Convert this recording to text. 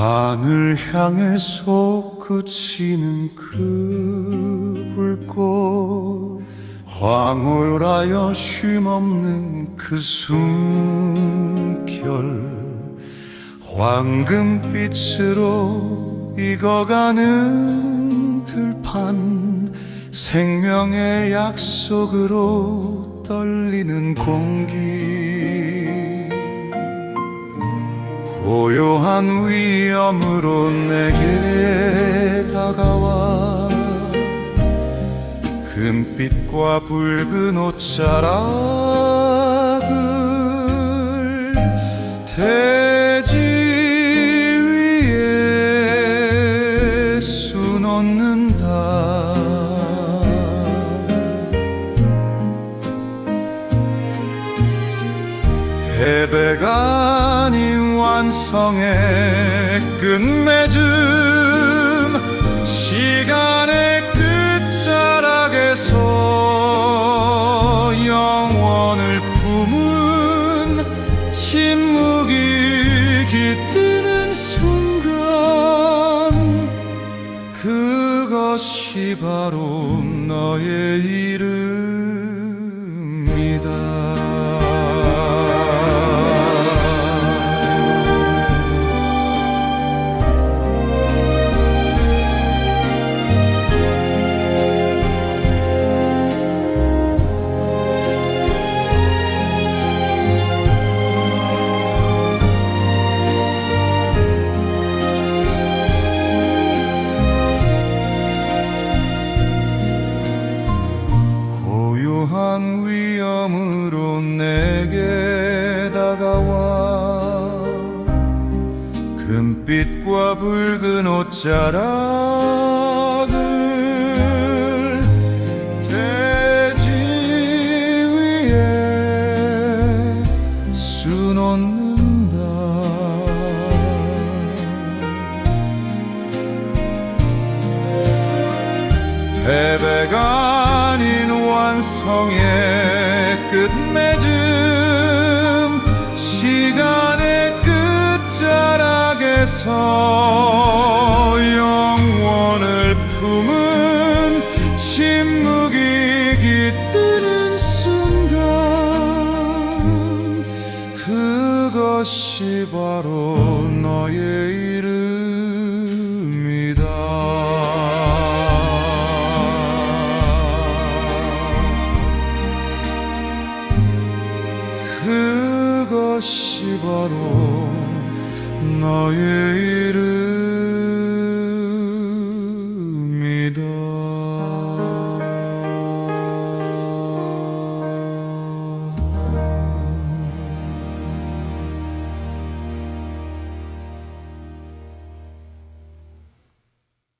하늘 향해 솟구치는 그 불꽃 황홀하여 쉼없는 그 숨결 황금빛으로 익어가는 들판 생명의 약속으로 떨리는 공기 고요한 위험으로 내게 다가와. 금빛과 붉은 옷자락을 대지 위에 수놓는다. 패배가 아닌 완성의 끝맺음 시간의 끝자락에서 영원을 품은 침묵이 깃드는 순간 그것이 바로 너의 이름 고요한 위험으로 내게 다가와. 금빛과 붉은 옷자락을 대지 위에 수놓는다. 패배가 아닌 완성의 끝맺음 시간의 끝자락에서 영원을 품은 침묵이 깃드는 순간 그것이 바로 너의 이름 그것이 바로 너의 이름